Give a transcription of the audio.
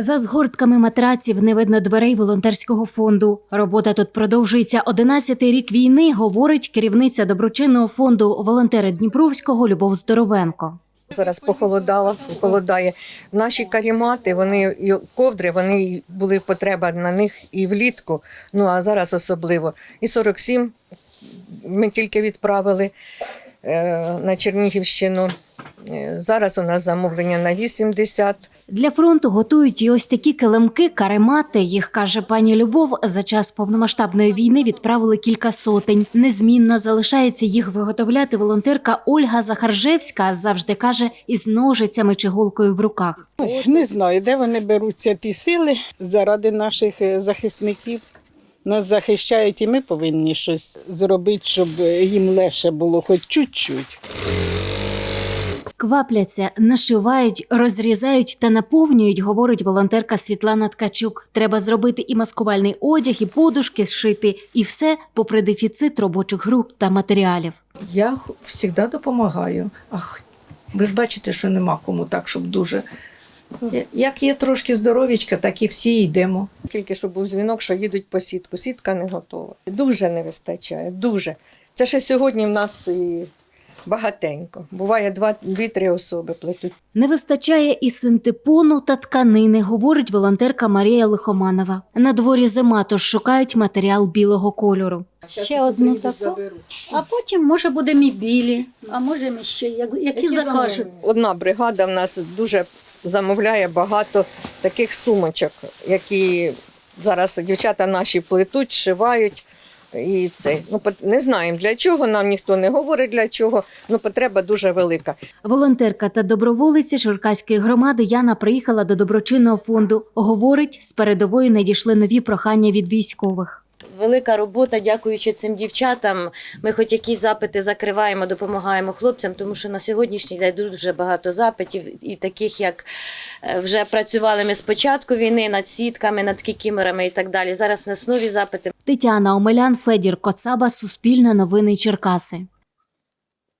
За згортками матраців не видно дверей волонтерського фонду. Робота тут продовжується 11-й рік війни, говорить керівниця доброчинного фонду волонтери Дніпровського Любов Здоровенко. Зараз похолодало, холодає. Наші карімати, вони і ковдри, вони були потреба на них і влітку. Ну а зараз особливо. І 47 ми тільки відправили на Чернігівщину. Е, Зараз у нас замовлення на 80. Для фронту готують і ось такі килимки, каремати. Їх каже пані Любов. За час повномасштабної війни відправили кілька сотень. Незмінно залишається їх виготовляти волонтерка Ольга Захаржевська. Завжди каже із ножицями чи голкою в руках. Не знаю, де вони беруться ті сили заради наших е, захисників. Нас захищають, і ми повинні щось зробити, щоб їм легше було хоч чуть-чуть. Квапляться, нашивають, розрізають та наповнюють, говорить волонтерка Світлана Ткачук. Треба зробити і маскувальний одяг, і подушки зшити, і все попри дефіцит робочих груп та матеріалів. Я завжди допомагаю. Ах, ви ж бачите, що нема кому так, щоб дуже. Як є трошки здоровічка, так і всі йдемо. Тільки що був дзвінок, що їдуть по сітку. Сітка не готова. Дуже не вистачає, дуже. Це ще сьогодні в нас і багатенько. Буває два- дві-три особи плетуть. Не вистачає і синтепону та тканини, говорить волонтерка Марія Лихоманова. На дворі зима, тож шукають матеріал білого кольору. Ще одну таку, а потім може будемо і білі, а можемо ще як- які закажуть. Одна бригада в нас дуже замовляє багато таких сумочок, які зараз дівчата наші плетуть, шивають. І це ну не знаємо для чого. Нам ніхто не говорить для чого. Ну потреба дуже велика. Волонтерка та доброволиця Черкаської громади Яна приїхала до доброчинного фонду. Говорить, з передової надійшли нові прохання від військових. Велика робота, дякуючи цим дівчатам. Ми хоч якісь запити закриваємо, допомагаємо хлопцям, тому що на сьогоднішній день дуже багато запитів, і таких, як е, вже працювали ми з початку війни над сітками, над кікімерами і так далі. Зараз на нас нові запити. Тетяна Омелян, Федір Коцаба, Суспільне новини Черкаси.